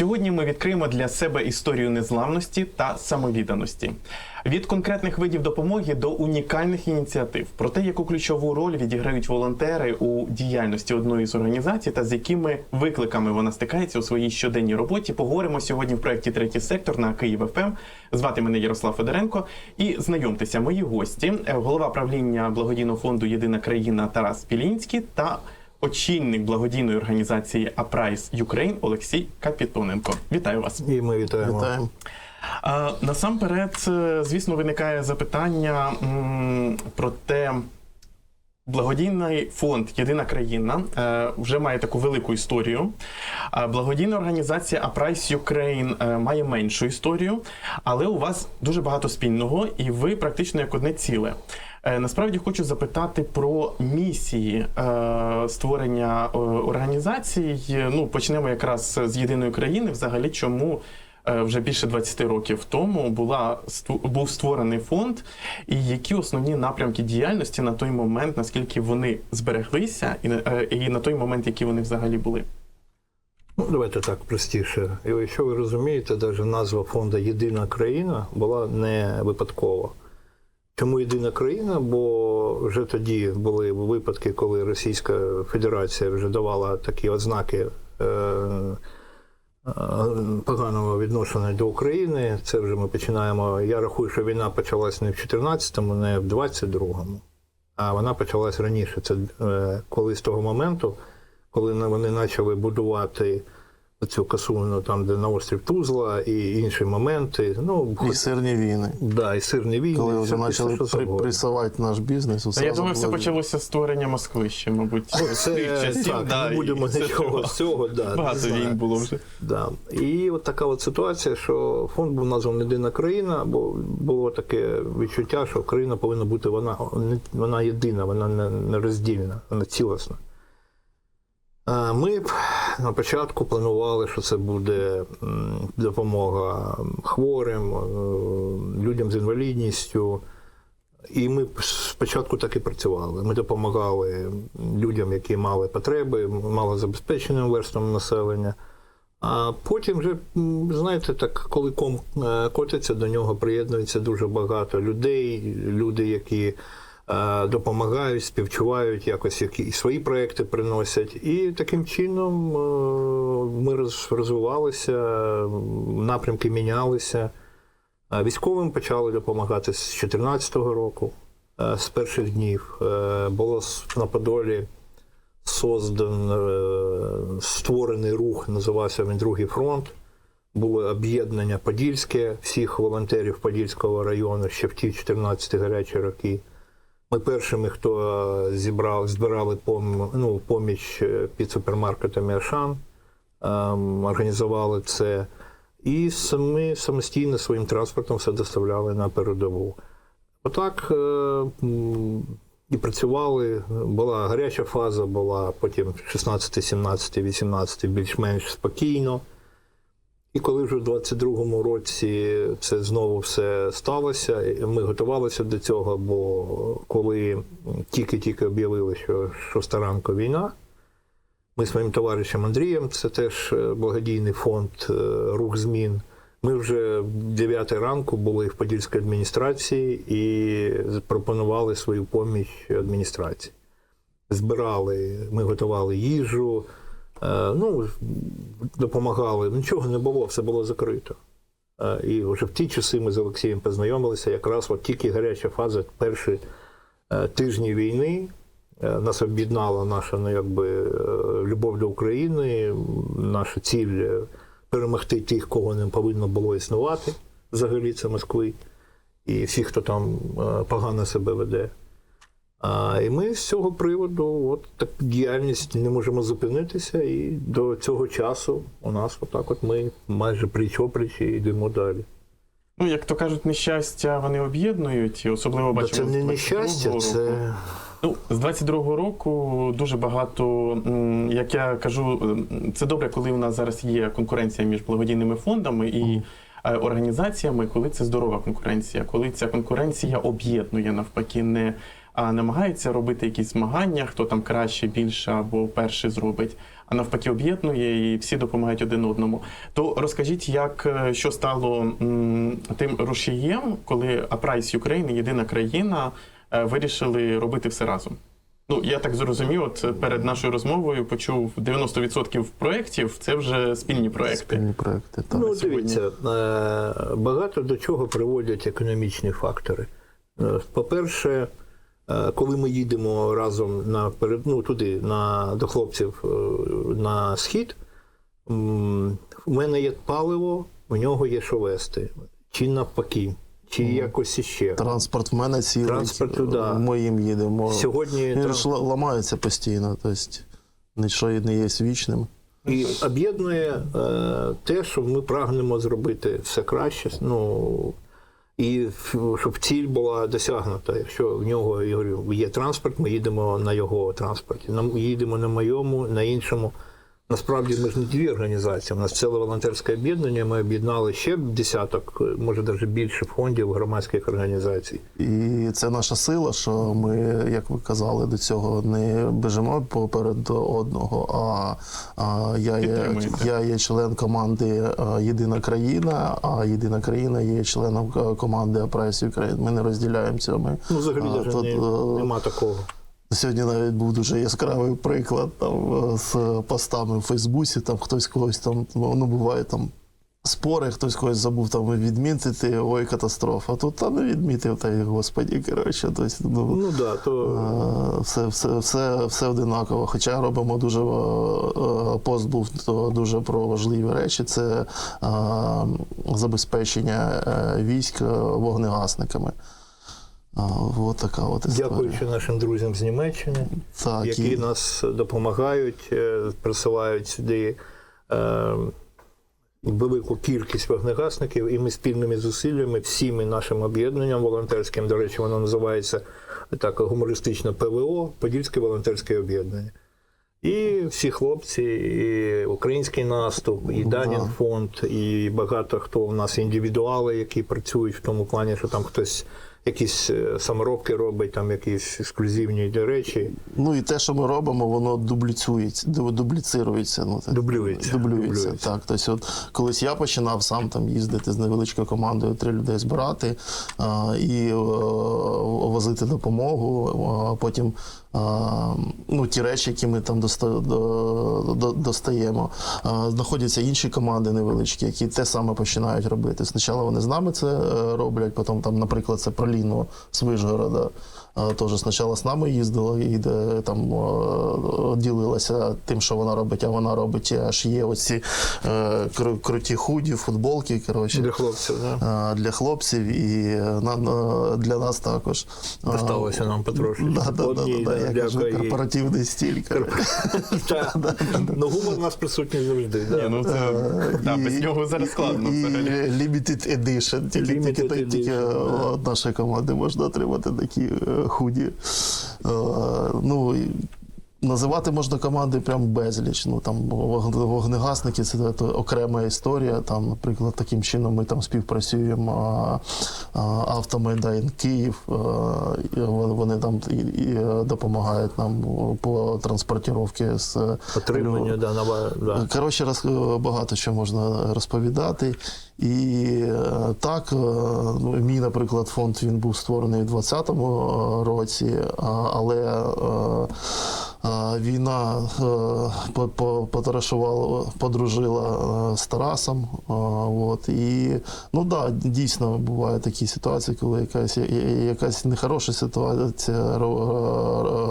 Сьогодні ми відкриємо для себе історію незламності та самовідданості. Від конкретних видів допомоги до унікальних ініціатив про те, яку ключову роль відіграють волонтери у діяльності одної з організацій та з якими викликами вона стикається у своїй щоденній роботі. Поговоримо сьогодні в проєкті Третій сектор на Київ ФМ. Звати мене Ярослав Федоренко. І знайомтеся, мої гості, е, голова правління благодійного фонду Єдина країна Тарас Пілінський та очільник благодійної організації Апрайс Ukraine Олексій Капітоненко. Вітаю вас. І ми вітаємо. Вітаємо. А, насамперед, е, звісно, виникає запитання м, про те. Благодійний фонд Єдина країна е, вже має таку велику історію. А благодійна організація Апрайс Ukraine е, має меншу історію, але у вас дуже багато спільного, і ви практично як одне ціле. Е, насправді хочу запитати про місії е, створення е, організацій. Ну, почнемо якраз з єдиної країни. Взагалі, чому е, вже більше 20 років тому була був створений фонд, і які основні напрямки діяльності на той момент, наскільки вони збереглися, і, е, і на той момент, які вони взагалі були. Ну, давайте так простіше. І якщо ви розумієте, навіть назва фонду Єдина країна була не випадкова. Чому єдина країна? Бо вже тоді були випадки, коли Російська Федерація вже давала такі ознаки е, е, поганого відношення до України. Це вже ми починаємо. Я рахую, що війна почалась не в 14-му, не в 22-му, а вона почалась раніше. Це е, коли з того моменту, коли вони почали будувати цю касуну, там, де на острів Тузла і інші моменти. Ну, І сирні війни. да, і сирні війни. Коли вже почали при, пресувати наш бізнес, Та я думаю, все почалося з створення Москви ще, мабуть, Ну, з Це тих часів. так, да, не будемо нічого з цього. Да, Багато війн було вже. Да. І от така от ситуація, що фонд був названий Єдина країна, бо було таке відчуття, що країна повинна бути вона, вона єдина, вона не, не роздільна, вона цілісна. А Ми б на початку планували, що це буде допомога хворим, е, людям з інвалідністю. І ми спочатку так і працювали. Ми допомагали людям, які мали потреби, малозабезпеченим верствам населення. А потім вже, знаєте, так, коли ком е, котиться, до нього приєднується дуже багато людей, люди, які допомагають, співчувають, якось і свої проекти приносять. І таким чином е, ми розвивалися, напрямки мінялися. Військовим почали допомагати з 2014 року, е, з перших днів. Е, Було на Подолі создан, е, створений рух, називався він Другий фронт. Було об'єднання Подільське всіх волонтерів Подільського району ще в ті 14 гарячі роки. Ми першими, хто е, зібрав, збирали пом, ну, поміч е, під супермаркетами Ашан, ем, організували це. І самі самостійно своїм транспортом все доставляли на передову. Отак е, і працювали. Була гаряча фаза, була потім 16, 17, 18 більш-менш спокійно. І коли вже в 22-му році це знову все сталося, ми готувалися до цього, бо коли тільки-тільки об'явили, що шоста ранку війна, ми з моїм товаришем Андрієм, це теж е, благодійний фонд е, Рух змін. Ми вже в 9 ранку були в Подільській адміністрації і пропонували свою поміч адміністрації. Збирали, ми готували їжу, ну, допомагали. Нічого не було, все було закрито. Е, І вже в ті часи ми з Олексієм познайомилися, якраз от тільки гаряча фаза, перші е, тижні війни. Е, Нас об'єднала наша ну, якби, е, любов до України, наша ціль е, перемогти тих, кого не повинно було існувати взагалі, це Москви, і всіх, хто там е, погано себе веде. А, і ми з цього приводу, от так діяльність не можемо зупинитися, і до цього часу у нас отак от ми майже пліч-опліч і йдемо далі. Ну, як то кажуть, нещастя вони об'єднують, і особливо бачимо. це не нещастя, року. це Ну, з 22-го року дуже багато, як я кажу, це добре, коли у нас зараз є конкуренція між благодійними фондами і е, організаціями, коли це здорова конкуренція, коли ця конкуренція об'єднує навпаки, не а намагається робити якісь змагання, хто там краще, більше або перший зробить, а навпаки об'єднує і всі допомагають один одному. То розкажіть, як е, що стало м, тим рушієм, коли Апрайс України, єдина країна, е, вирішили робити все разом. Ну, я так зрозумів, от перед нашою розмовою почув 90% проєктів це вже спільні проєкти. Спільні проекти. Так. Ну, сьогодні. дивіться, е, багато до чого приводять економічні фактори. По-перше, коли ми їдемо разом на ну, туди, на, до хлопців е, на схід, у мене є паливо, у нього є що вести. Чи навпаки, чи якось іще. Транспорт в мене цілий. Транспорту, да. Моїм їдемо. Сьогодні Він тран- ж ламається постійно, тобто нічого не є вічним. І об'єднує е, те, що ми прагнемо зробити все краще. Ну, і щоб ціль була досягнута. Якщо в нього я говорю, є транспорт, ми їдемо на його транспорті. Нам їдемо на моєму, на іншому. Насправді ми ж не дві організації. У нас ціле волонтерське об'єднання. Ми об'єднали ще десяток, може навіть більше фондів громадських організацій. І це наша сила, що ми, як ви казали, до цього не біжимо поперед одного. А, а я, є, я є член команди Єдина країна, а Єдина країна є членом команди Апрайс України. Ми не розділяємо цього. Ми, Ну, взагалі, а, тут, не, е, нема такого. Сьогодні навіть був дуже яскравий приклад там е, з постами в Фейсбуці. Там хтось когось там ну ну, буває там. Спори, хтось когось забув там відмітити, ой, катастрофа. Тут та не відмітив, та й господі, коротше. Тобто, ну, Ну да, то е, все, все, все, все одинаково. Хоча робимо дуже е, пост був то дуже про важливі речі. Це забезпечення військ вогнегасниками. От така от історія. дякуючи нашим друзям з Німеччини. Так, які і- нас допомагають, е, присилають сюди е, велику кількість вогнегасників, і ми спільними зусиллями, всіми нашим об'єднанням волонтерським, до речі, воно називається так гумористично ПВО, Подільське волонтерське об'єднання. І всі хлопці, і український наступ, і Данін фонд, і багато хто у нас індивідуали, які працюють в тому плані, що там хтось якісь е, саморобки робить, там якісь ексклюзивні речі. Ну і те, що ми робимо, воно дубліцюється, ду- дубліцирується. Ну, так. Дублюється. Дублюється, Дублюється. так. Тобто, от, колись я починав сам там їздити з невеличкою командою, три людей збирати а, і е, возити допомогу. А потім а, ну, ті речі, які ми там доста, до, до, достаємо. Знаходяться інші команди невеличкі, які те саме починають робити. Спочатку вони з нами це е, роблять, потім там, наприклад, це Проліно з Вижгорода. Теж спочатку з нами їздила і де там е, ділилася тим, що вона робить, а вона робить аж є оці е, круті худі, футболки. Коротше, Для хлопців, да? для хлопців і е, для нас також. Досталося нам потрошки. Да, да, да, да, да, я кажу, корпоративний. Та, Ну, гумор у нас присутній завжди. да. Ну це без нього зараз складно і, Limited Edition. Тільки, тільки, тільки, тільки від нашої команди можна отримати такі е, худі. Е, ну, Називати можна команди прям безліч. Ну там вог- вогнегасники це, окрема історія. Там, наприклад, таким чином ми там співпрацюємо. Автомайдан Київ. вони там і, і допомагають нам по транспортировці з Отримання, да, нова, да. Коротше, роз, багато що можна розповідати. І е, так, е, ну, мій, наприклад, фонд він був створений у 2020 році, але е, е, війна е, по- по- потарашувала, подружила е, з Тарасом. От, і ну да, дійсно бувають такі ситуації, коли якась, якась нехороша ситуація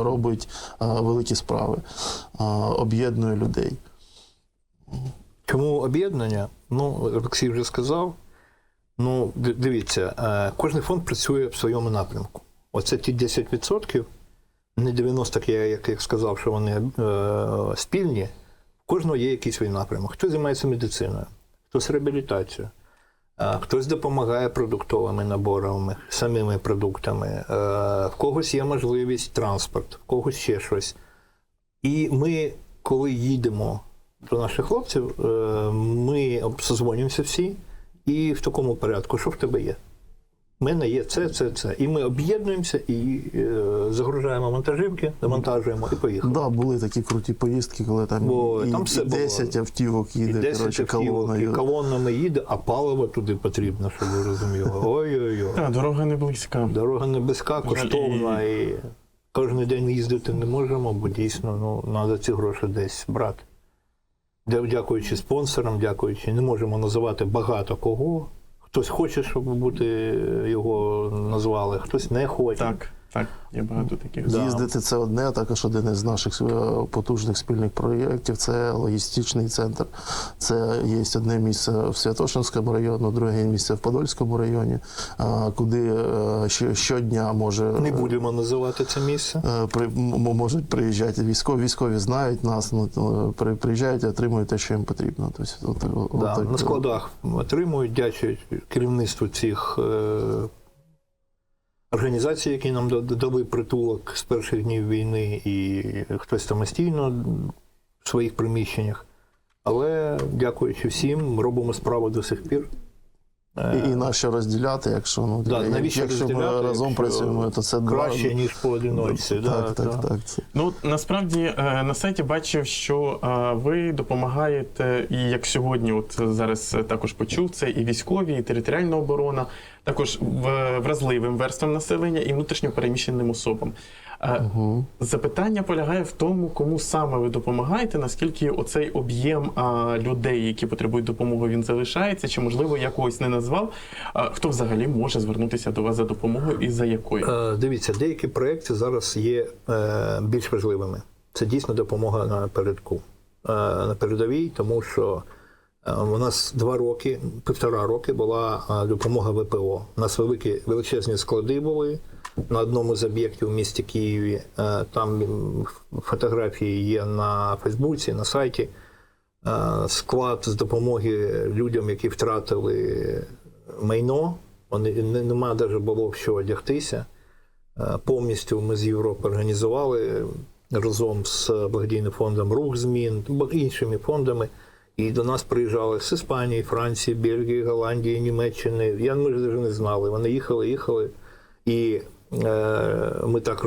робить е, великі справи, об'єднує людей. Чому об'єднання? Ну, Олексій вже сказав. Ну, дивіться, кожен фонд працює в своєму напрямку. Оце ті 10%, не 90, як я як сказав, що вони е, спільні. У кожного є якийсь свій напрямок. Хтось займається медициною, хтось реабілітацією, е, хтось допомагає продуктовими наборами, самими продуктами, е, в когось є можливість транспорт, в когось ще щось. І ми, коли їдемо до наших хлопців, е, ми созвонюємося всі, і в такому порядку, що в тебе є? В мене є це, це, це. І ми об'єднуємося і е, загружаємо вантажівки, демонтажуємо і поїхали. Да, були такі круті поїздки, коли там, Бо і, там і все було. 10 автівок І їде, 10 коротше, автівок, і колонами їде, а паливо туди потрібно, щоб ви розуміли. Ой-ой-ой. Та, дорога не близька. Дорога не близька, коштовна, і кожен день їздити не можемо, бо дійсно ну, треба ці гроші десь брати. Де- Дякуючи спонсорам, дякуючи, не можемо називати багато кого. Хтось хоче, щоб бути його назвали, хтось не хоче. Так, так, є багато таких. Да. Їздити це одне, а також один із наших е, потужних спільних проєктів це логістичний центр. Це є одне місце в Святошинському районі, друге місце в Подольському районі, куди е, щодня може Не будемо називати це місце. е, при, можуть приїжджати військові. Військові знають нас, ну, приїжджають і отримують те, що їм потрібно. Тобто, от, от, Да, от- на складах отримують, дячують керівництву цих організацій, які нам да- дали притулок з перших днів війни, і хтось самостійно в своїх приміщеннях. Але дякуючи всім, робимо справу до сих пір. Е, І, і на розділяти, якщо ну Да, як- навіщо якщо ми разом якщо працюємо, то це два- ніж поодиночці. Так, да, так, да. так. Це Ну насправді е, на сайті бачив, що е, ви допомагаєте, і як сьогодні, от зараз е, також почув, це і військові, і територіальна оборона, також в- вразливим верствам населення і внутрішньо переміщеним особам. Е, Запитання полягає в тому, кому саме ви допомагаєте, наскільки оцей об'єм людей, які потребують допомоги, він залишається, чи можливо я когось не назвав. А, хто взагалі може звернутися до вас за допомогою і за якою? Е, Дивіться, деякі проекти зараз є е, більш важливими. Це дійсно допомога на передку, е, на передовій, тому що у нас два роки, півтора роки була допомога ВПО. У нас великі величезні склади були на одному з об'єктів в місті Києві. Е, Там фотографії є на Фейсбуці, на сайті. Е, Склад з допомоги людям, які втратили майно. Вони нема навіть було в що одягтися. Е, Повністю ми з Європи організували разом з благодійним фондом Рух змін, іншими фондами. І до нас приїжджали з Іспанії, Франції, Бельгії, Голландії, Німеччини. Я ми ж навіть не знали. Вони їхали, їхали. І ми так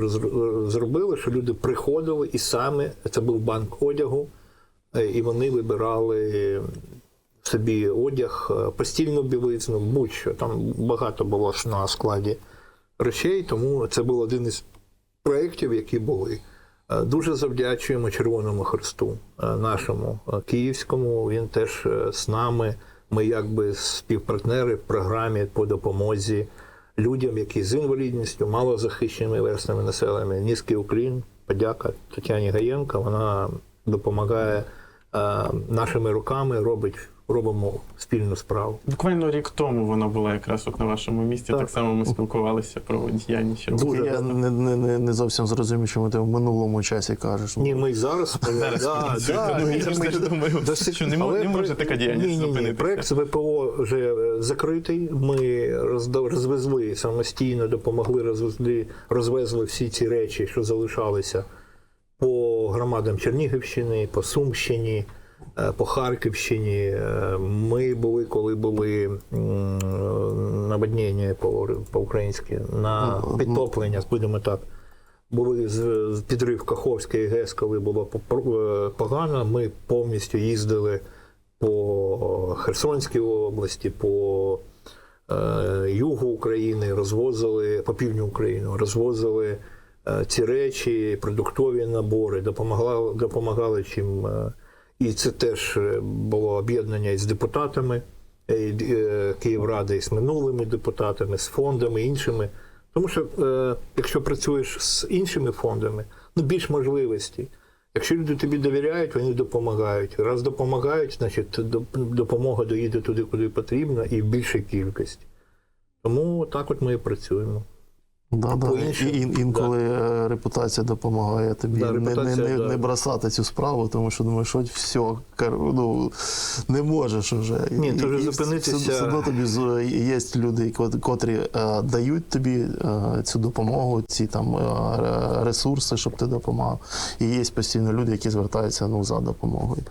зробили, що люди приходили і саме це був банк одягу, е, і вони вибирали собі одяг, е, постільну білизну, будь-що. Там багато було на складі речей, тому це був один із проєктів, які були. Е, Дуже завдячуємо Червоному Христу, е, нашому е, київському. Він теж е, з нами. Ми якби співпартнери в програмі по допомозі людям, які з інвалідністю, малозахищеними верстами населення. Низький Уклін, подяка Тетяні Гаєнко. Вона допомагає е, нашими руками, робить, робимо спільну справу. Буквально рік тому вона була якраз от на вашому місці. Так, Так. само ми спілкувалися про діяльність. Дуже я не, не, не, не зовсім зрозумів, чому ти в минулому часі кажеш. Ні, ми і зараз Зараз думаю, що не мо- не може така діяльність ні, ні, ні, зупинитися. Проект з ВПО вже е, закритий. Ми розвезли самостійно, допомогли розвезли, розвезли всі ці речі, що залишалися по громадам Чернігівщини, по Сумщині, по Харківщині. Е, Ми були, коли були наводнення по- по-українськи, на підтоплення, будемо так. Були з підрив Каховської ГЕС, коли було е, погано. Ми повністю їздили по Херсонській області, по е, югу України, розвозили по півдню України, розвозили е, ці речі, продуктові набори, допомагали, допомагали чим. І це теж е, було об'єднання із депутатами е, е, Київради, і з минулими депутатами, з фондами іншими. Тому що якщо працюєш з іншими фондами, ну більш можливостей. Якщо люди тобі довіряють, вони допомагають. Раз допомагають, значить допомога доїде туди, куди потрібно, і в більшій кількості. Тому так от ми і працюємо. Да, да. І, ін- інколи е, репутація допомагає тобі Да, не, не, не, да. не бросати цю справу, тому що думаєш, що все, кар- ну, не можеш вже. Ні, І- вже і зупинитися- Все, все одно тобі з- є люди, кот- котрі е, дають тобі е, цю допомогу, ці там е, ресурси, щоб ти допомагав. І є постійно люди, які звертаються ну, за допомогою.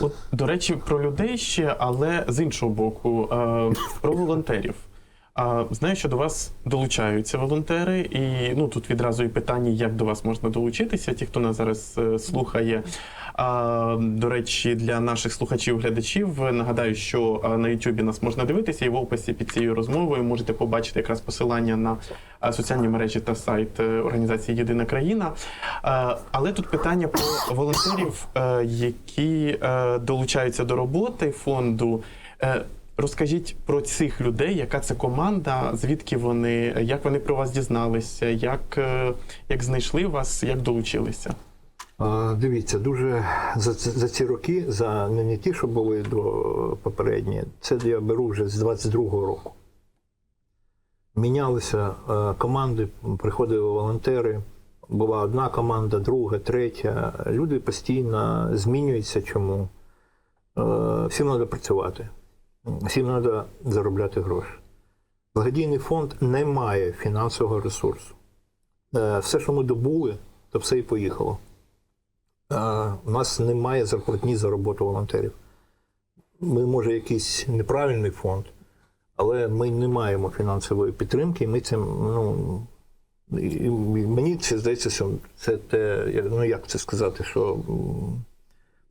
От, до речі, про людей ще, але з іншого боку, е, про волонтерів. А, знаю, що до вас долучаються волонтери, і ну тут відразу і питання, як до вас можна долучитися, ті, хто нас зараз е, слухає. А, до речі, для наших слухачів-глядачів нагадаю, що на Ютубі нас можна дивитися, і в описі під цією розмовою можете побачити якраз посилання на соціальні мережі та сайт е, організації Єдина країна. Але тут питання про волонтерів, е, які е, долучаються до роботи фонду. Розкажіть про цих людей, яка це команда, звідки вони, як вони про вас дізналися, як, е, як знайшли вас, як долучилися? Дивіться, дуже за, за ці роки, за не, не ті, що були до попередні, це я беру вже з 22-го року. Мінялися е, команди, приходили волонтери. Була одна команда, друга, третя. Люди постійно змінюються. Чому? Е, Всім треба працювати, всім треба заробляти гроші. Благодійний фонд не має фінансового ресурсу. Е, Все, що ми добули, то все і поїхало. Е, У нас немає зарплатні за роботу волонтерів. Ми, може, якийсь неправильний фонд, але ми не маємо фінансової підтримки, і ми цим, ну. і- Мені це здається, що це те, ну як це сказати, що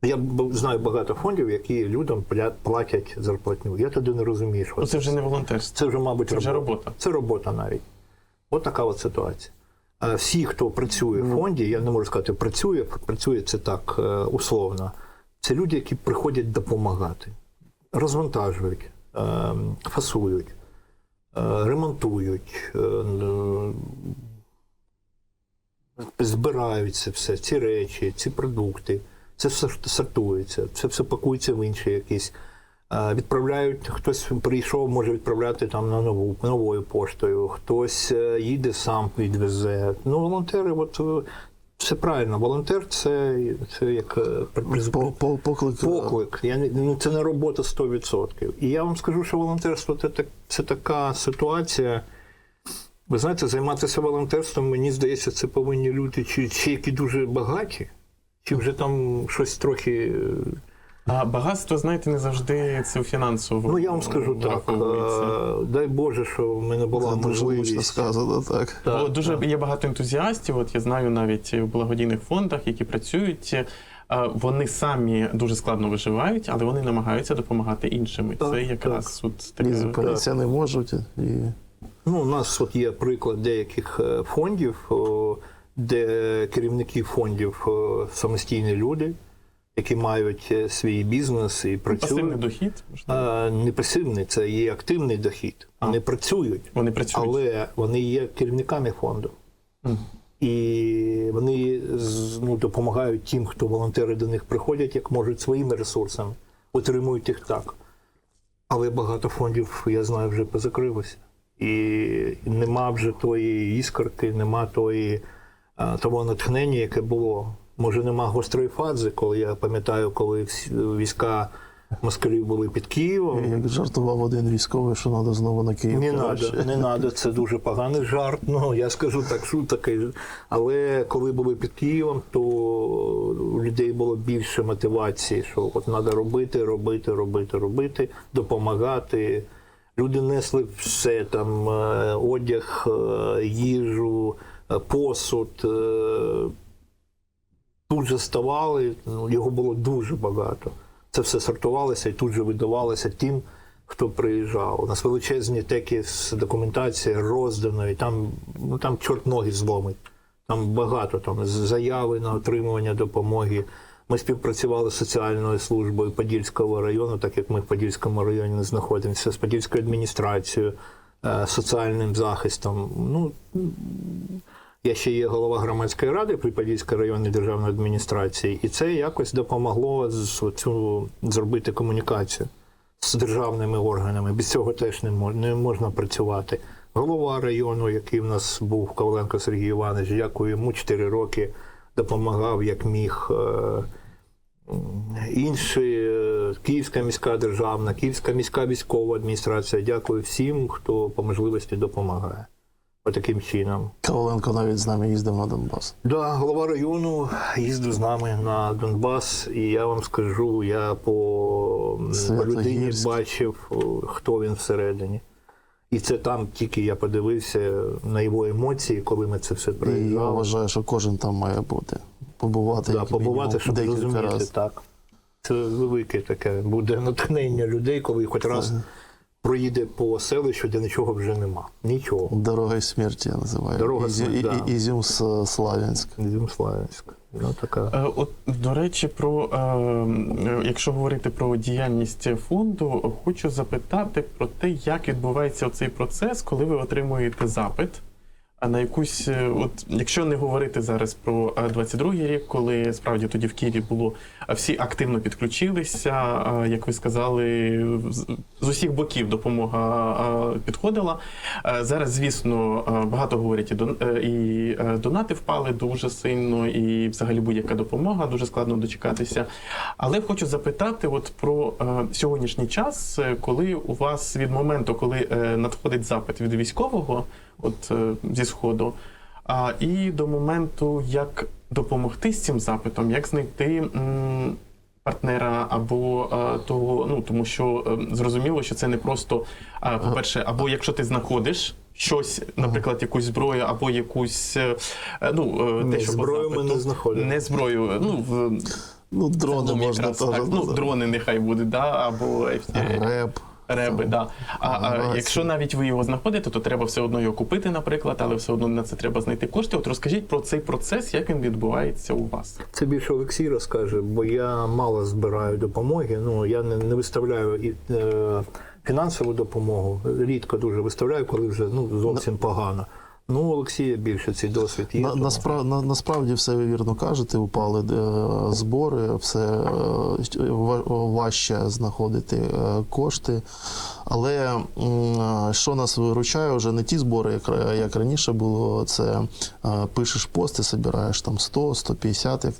я знаю багато фондів, які людям платять зарплатню. Я тоді не розумію, що Ну це вже не волонтерство. це вже, мабуть, Це вже робота. Це робота навіть. От така от ситуація. А всі, хто працює в фонді, я не можу сказати, працює, працює це так е, условно. Це люди, які приходять допомагати, розвантажують, е, фасують, е, ремонтують, збирають це все, ці речі, ці продукти. Це все сортується, це все пакується в інші якісь. Відправляють, хтось прийшов, може відправляти там на нову новою поштою, хтось е, їде сам відвезе. Ну, волонтери, от е, все правильно. Волонтер це, це як е, По, по, поклик. поклик. Я ну це не робота 100%. І я вам скажу, що волонтерство це, так- це така ситуація. Ви знаєте, займатися волонтерством, мені здається, це повинні люди, чи, чи які дуже багаті, чи вже там щось трохи. е, А багатство, знаєте, не завжди це фінансово. Ну я вам скажу так. е, Дай Боже, що в мене була Це дуже можливість. сказано, так. Так, Бо дуже так. є багато ентузіастів. От я знаю навіть в благодійних фондах, які працюють. е, Вони самі дуже складно виживають, але вони намагаються допомагати іншим. І Так, Це якраз от І таке. зупинитися не можуть. І... Ну, у нас от є приклад деяких фондів, о, де керівники фондів самостійні люди, які мають е, свій бізнес і Пасивний працюють. дохід. можливо. А, не пасивний, це є активний дохід. Вони працюють, Вони працюють. але вони є керівниками фонду. Мгм. І вони ну, допомагають тим, хто волонтери до них приходять, як можуть своїми ресурсами, отримують їх так. Але багато фондів, я знаю, вже позакрилося. І нема вже тої іскорки, нема тої, а, того натхнення, яке було. Може, нема гострої фази, коли я пам'ятаю, коли всі війська москалів були під Києвом. Як жартував один військовий, що треба знову на Київ. Не надо, не надо, це дуже поганий жарт. Ну я скажу так, що такий. Але коли були під Києвом, то у людей було більше мотивації, що от треба робити, робити, робити, робити, допомагати. Люди несли все там е, одяг, е, їжу, е, посуд. е, Тут же ставали, ну, його було дуже багато. Це все сортувалося і тут же видавалося тим, хто приїжджав. У нас величезні теки з документацією розданої, там, ну, там чорт ноги зломить. Там багато там, заяви на отримування допомоги. Ми співпрацювали з соціальною службою Подільського району, так як ми в Подільському районі не знаходимося, з Подільською адміністрацією, е, соціальним захистом. Ну, я ще є голова громадської ради при Подільській районній державній адміністрації, і це якось допомогло цю, зробити комунікацію з державними органами. Без цього теж не можна, не можна працювати. Голова району, який в нас був Коваленко Сергій Іванович, дякую йому 4 роки допомагав як міг. Е, Інші е, Київська міська державна, Київська міська військова адміністрація. Дякую всім, хто по можливості допомагає. Отаким чином. Коваленко навіть з нами їздив на Донбас. Да, голова району їздив з нами на Донбас, і я вам скажу, я по, людині бачив, хто він всередині. І це там тільки я подивився на його емоції, коли ми це все І я вважаю, що кожен там має бути. Побувати, Да, як побувати, мінімум, щоб декілька зрозуміти разів. так. Це велике таке буде натхнення людей, коли хоч раз проїде по селищу, де нічого вже нема. Нічого. Дорога смерті я називаю. Дорога Ізю- смерті, і- да. Ізюм Славянськ. Ізюм Славянськ. Ну, така. Е, От, до речі, про е, якщо говорити про діяльність фонду, хочу запитати про те, як відбувається цей процес, коли ви отримуєте запит. А на якусь, е, от якщо не говорити зараз про е, 22-й рік, коли справді тоді в Києві було е, всі активно підключилися, е, як ви сказали, з- усіх боків допомога е, підходила. Е, Зараз, звісно, е, багато говорять і дон- е, і е, донати впали дуже сильно, і взагалі будь-яка допомога дуже складно дочекатися. Але хочу запитати, от про е, сьогоднішній час, е, коли у вас від моменту, коли е, надходить запит від військового, от е, зі сходу, а, і до моменту, як допомогти з цим запитом, як знайти. м, Партнера або е, того, ну тому що е, зрозуміло, що це не просто, е, по-перше, або якщо ти знаходиш щось, наприклад, якусь зброю, або якусь ну е, Ні, те, що по зброю ми не знаходимо. Не зброю, ну в Ну, дрони можна теж. так. Ну, дрони нехай буде, да, або Реп. Реби, да. А, а якщо навіть ви його знаходите, то треба все одно його купити, наприклад, але все одно на це треба знайти кошти. От розкажіть про цей процес, як він відбувається у вас. Це більше Олексій розкаже, бо я мало збираю допомоги. Ну я не, не виставляю і, е, фінансову допомогу. Рідко дуже виставляю, коли вже ну зовсім погано. Ну, у Олексія більше цей досвід є. На, тому- насправ, на, насправді все ви вірно кажете, упали е, збори, все е, важче знаходити е, кошти. Але що нас виручає, вже не ті збори, як, як раніше було, це пишеш пишеш пости, збираєш там 100, 150. Як,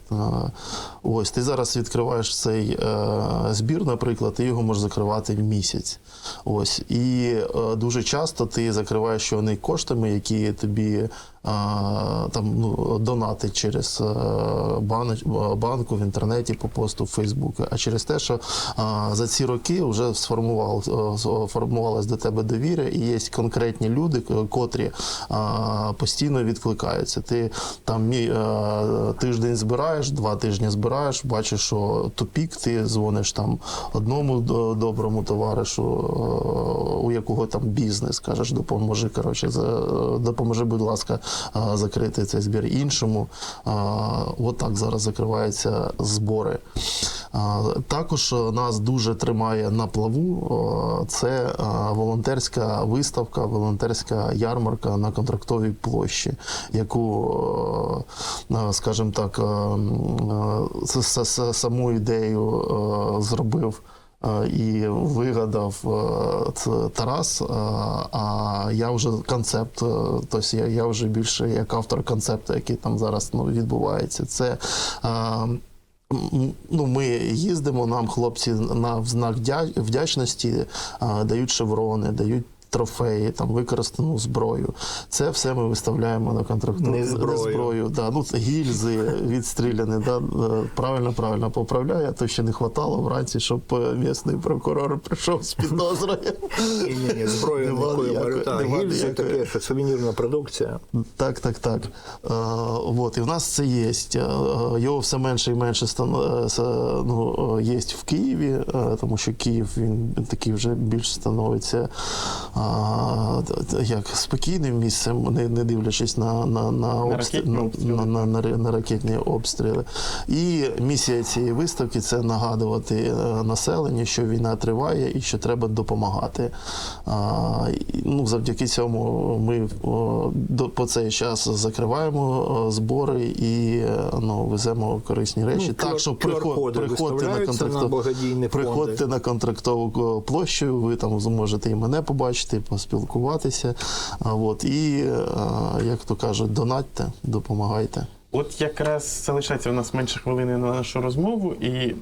ось ти зараз відкриваєш цей е, збір, наприклад, ти його можеш закривати в місяць. Ось. І е, дуже часто ти закриваєш його не коштами, які тобі там ну, донати через е, банку в інтернеті, по посту в Фейсбуку, а через те, що за ці роки вже сформував, е, сформувалась до тебе довіря, і є конкретні люди, котрі постійно відкликаються. Ти там мі, е, тиждень збираєш, два тижні збираєш, бачиш, що тупік, ти дзвониш там одному до- доброму товаришу, у якого там бізнес, кажеш, допоможи, коротше, допоможи, будь ласка, закрити цей збір іншому. Е, От зараз закриваються збори. Також нас дуже тримає на плаву. Це волонтерська виставка, волонтерська ярмарка на контрактовій площі, яку, скажімо так, саму ідею зробив. Е, І вигадав е, Тарас, е, а я вже концепт, тобто я, я вже більше як автор концепту, який там зараз ну, відбувається. Це Ну, ми їздимо, нам хлопці на в знак вдячності дають шеврони, дають. Трофеї, там використану зброю. Це все ми виставляємо на контракту. Не зброю. зброю да. ну, це гільзи відстріляні. Да. Е, Правильно, правильно поправляю. То ще не хватало вранці, щоб е, місний прокурор прийшов з підозрою. Ні, ні, зброю Гільзи таке, сувенірна продукція. Так, так, так. Е, от, і в нас це є. Його все менше і менше ну, є в Києві, тому що Київ він такий вже більш становиться а, як спокійним місцем, не, не дивлячись на, на, на, обстрі- ракетні на, обстріли. на, на, на, на ракетні обстріли. І місія цієї виставки це нагадувати е, населенню, що війна триває і що треба допомагати. А, ну, завдяки цьому ми о, по цей час закриваємо збори і е, ну, веземо корисні речі. Ну, так, що приход, приходьте на виставляються на Приходьте на контрактову площу, ви там зможете і мене побачити, і поспілкуватися. От, і, е, як то кажуть, донатьте, допомагайте. От якраз залишається у нас менше хвилини на нашу розмову, і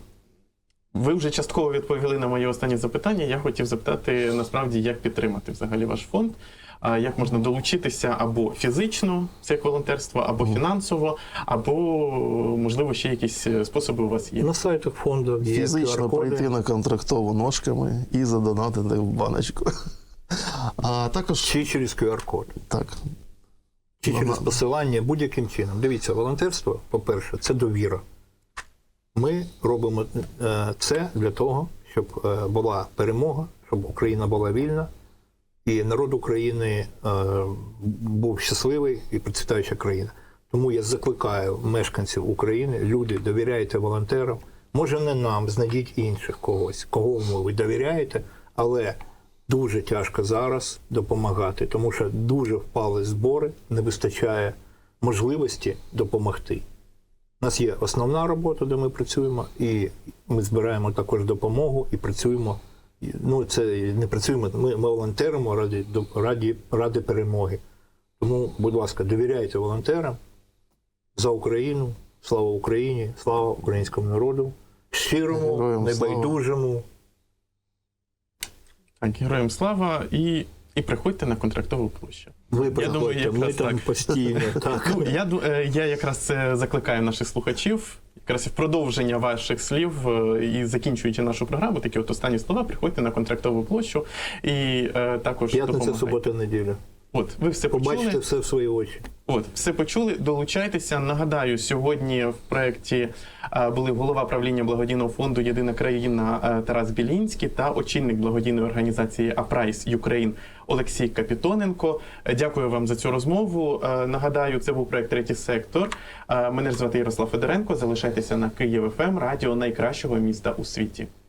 ви вже частково відповіли на моє останнє запитання. Я хотів запитати насправді, як підтримати взагалі ваш фонд. А як можна долучитися або фізично це як волонтерство, або фінансово, або можливо ще якісь е, способи у вас є. На сайтах фонду є Фізично QR-коди. прийти на контрактову ножками і задонатити в баночку. А також Чи через QR-код, так. чи через посилання будь-яким чином. Дивіться, волонтерство, по-перше, це довіра. Ми робимо е, це для того, щоб е, була перемога, щоб Україна була вільна, і народ України е, був щасливий і процвітаюча країна. Тому я закликаю мешканців України, люди, довіряйте волонтерам. Може, не нам, знайдіть інших когось, кого ви довіряєте, але дуже тяжко зараз допомагати, тому що дуже впали збори, не вистачає можливості допомогти. У нас є основна робота, де ми працюємо, і ми збираємо також допомогу і працюємо. Ну, це не працюємо, ми, волонтеримо ради, раді, ради перемоги. Тому, будь ласка, довіряйте волонтерам за Україну. Слава Україні, слава українському народу, щирому, небайдужому. Так, героям слава і, і приходьте на контрактову площу. Ви думаю, приходьте, ми там так. постійно. Так. Ну, я, е, я якраз це закликаю наших слухачів, якраз в продовження ваших слів е, і закінчуючи нашу програму, такі от останні слова, приходьте на контрактову площу і е, також П'ятниця, субота, неділя. От, ви все Побачите почули. все в свої очі. От, все почули, долучайтеся. Нагадаю, сьогодні в проєкті були голова правління благодійного фонду Єдина країна Тарас Білінський та очільник благодійної організації Апрайс Юкрейн Олексій Капітоненко. Дякую вам за цю розмову. Нагадаю, це був проєкт Третій сектор. Мене звати Ярослав Федоренко. Залишайтеся на Київ ФМ, радіо найкращого міста у світі.